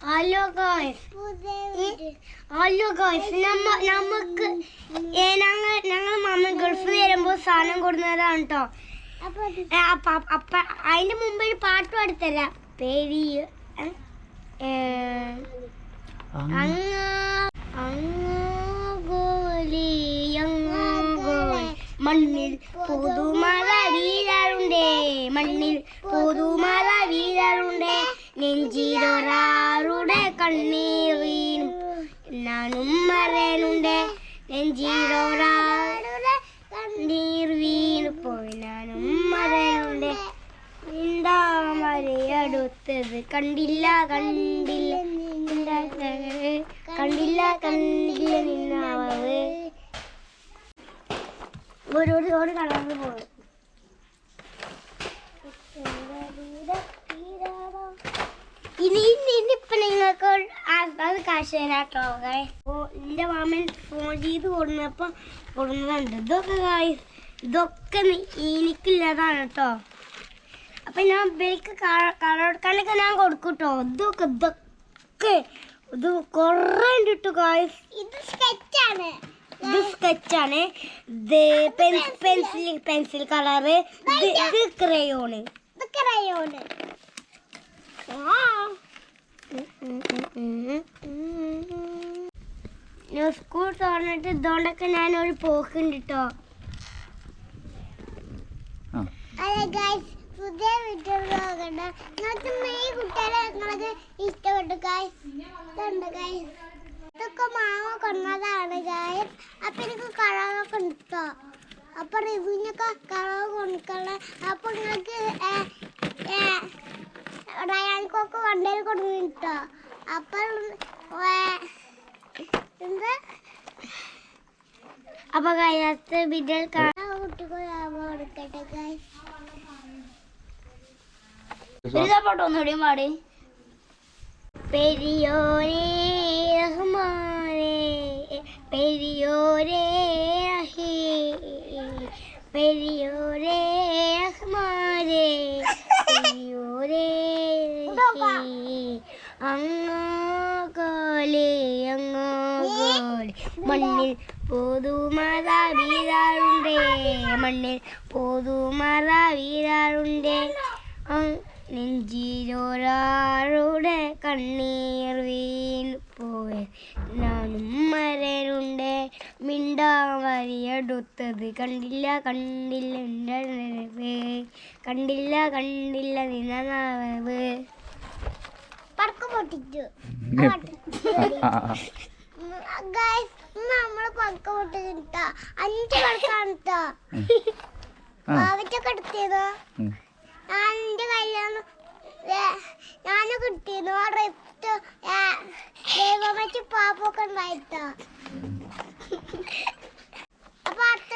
Hello ഗോയ്സ് hello ഗോയ്സ് നമ്മ നമുക്ക് ഞങ്ങൾ ഞങ്ങൾ മമ്മ ഗൾഫിൽ വരുമ്പോൾ സാധനം കൊടുക്കുന്നതാണ് കേട്ടോ അപ്പ അപ്പ അതിന്റെ മുമ്പ് ഒരു പാട്ട് പാടിത്തരാ പേരി അങ്ങ അങ്ങ ഗോലി അങ്ങ ഗോ മണ്ണിൽ പുതുമഴ വീഴാറുണ്ടേ. മണ്ണിൽ കണ്ണീർ നാനും ഞാനും മറയനുണ്ടേ നെഞ്ചിലൊരാളുടെ വീണു പോയി ഞാനും മറയനുണ്ടേ അടുത്തത് കണ്ടില്ല കണ്ടില്ല. കണ്ടില്ല കണ്ടില്ല. നിന്നാവത് ഒരു ഒരു ഒരു കളറിൽ പോകും ഇനി ആ- അത് കാശ് തരാട്ടോ ഓ എന്റെ മാമൻ ഫോൺ ചെയ്ത് കൊടുന്നപ്പോ കൊടുന്നതുണ്ട്. ഇതൊക്കെ guys, ഇതൊക്കെ എനിക്കില്ലാതാണ് കേട്ടോ അപ്പൊ ഞാൻ ഇവർക്ക് കളറെടുക്കാനൊക്കെ ഞാൻ കൊടുക്കും കേട്ടോ ഇതൊക്കെ ഇതൊക്കെ ഇത് കൊറേ ഉണ്ട് കേട്ടോ ഗായ്സ് ഇത് സ്കെച്ചാണ് ഇത് സ്കെച്ചാണ് ഇത് പെൻസിൽ പെൻസിൽ കളറ് ഇത് ഇത് ക്രയോണ് ഇത് ക്രയോണ് സ്കൂൾ തുറന്നിട്ട് ഇതുകൊണ്ടൊക്കെ ഞാൻ ഒരു പോക്കുണ്ട് കേട്ടോ പുതിയ വീഡിയോ നോക്കണ്ട നിങ്ങൾക്ക് മെയ് കുട്ടികളെ നിങ്ങൾക്ക് ഇഷ്ടപ്പെട്ടു ഗൈസ് ഇതുണ്ട് ഗൈസ് ഇതൊക്കെ മാമ കൊണ്ടതാണ് ഗൈസ് അപ്പൊ എനിക്ക് കളറൊക്കെ ഉണ്ടോ അപ്പൊ റിവ്യൂവിനൊക്കെ കളർ കൊടുക്കണം അപ്പൊ നിങ്ങൾക്ക് റയാൻകൊക്കെ വണ്ടയിൽ കൊടുക്കുന്നുണ്ടോ അപ്പൊ ഏ, എന്താ അപ്പൊ കഴിയാത്ത വീഡിയോ കാണാൻ കൊടുക്കട്ടെ പാട്ട് ഒന്നുകൂടി പാടി പെരിയോരേ റഹ്മാനേ പെരിയോരേ റഹീ പെരിയോരേ റഹ്മാനേ പെരിയോരേ റഹീ അങ്ങോലെ മണ്ണിൽ പോതുമാതാ വീരാറുണ്ടേ മണ്ണിൽ പോതുമാതാ വീരാറുണ്ടേ നെഞ്ചിലൊരാളുടെ കണ്ണീർ വീണ് പോയ ഞാനും മരനുണ്ട് മിണ്ടാ വരിയെടുത്തത് കണ്ടില്ല കണ്ടില്ല എന്റെ നിലവ്. കണ്ടില്ല കണ്ടില്ല പൊട്ടിച്ചു. ആ. ഗൈസ് നമ്മൾ പടക്കം പൊട്ടിട്ടാ അഞ്ച് പടക്കാണ് കേട്ടോ ആ. പാവറ്റൊക്കെ എടുത്തിരുന്നു? ഞാൻ എന്റെ കയ്യിലാണ് ഞാൻ കിട്ടിയിരുന്നു ആ റിഫ്റ്റ് ദൈവമച്ച് പാപ്പൊക്കെ ഉണ്ടായിട്ടോ? അപ്പൊ അടുത്ത